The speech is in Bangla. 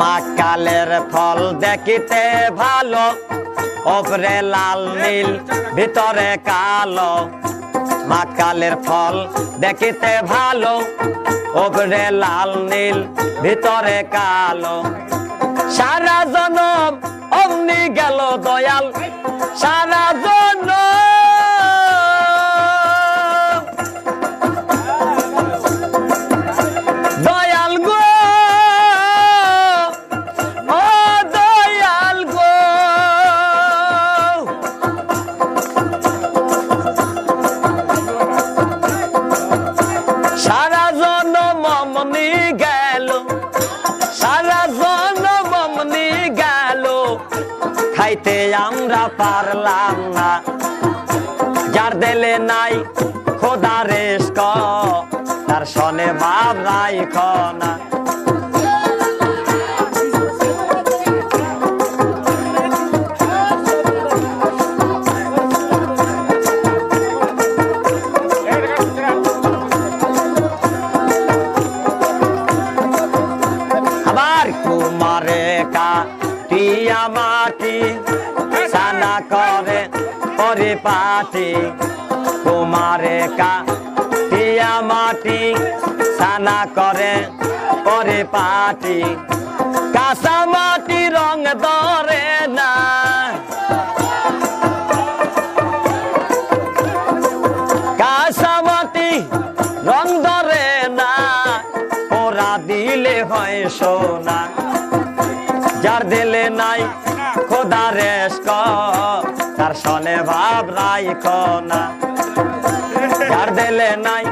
মাকালের ফল দেখিতে ভালো, ওপরে লাল নীল, ভিতরে কালো। মাকালের ফল দেখিতে ভালো, ওপরে লাল নীল, ভিতরে কালো। সারা জনম অমনি গেল দয়াল, সারা খাইতে আমরা পারলাম না। যার দেলে নাই খোদা রেস্ক তার সনে ভাব নাই খনা টিয়া মাটি, সানা করে পরিপাটি। কুমারে কা টিয়া মাটি, সানা করে পরিপাটি। কাঁচা মাটি রং ধরে না। কাঁচা মাটি রং ধরে না। ওরা দিলে হয় সোনা। যার দিলে নাই খোদা রেস তার সনে ভাব নাই না। যার দিলে নাই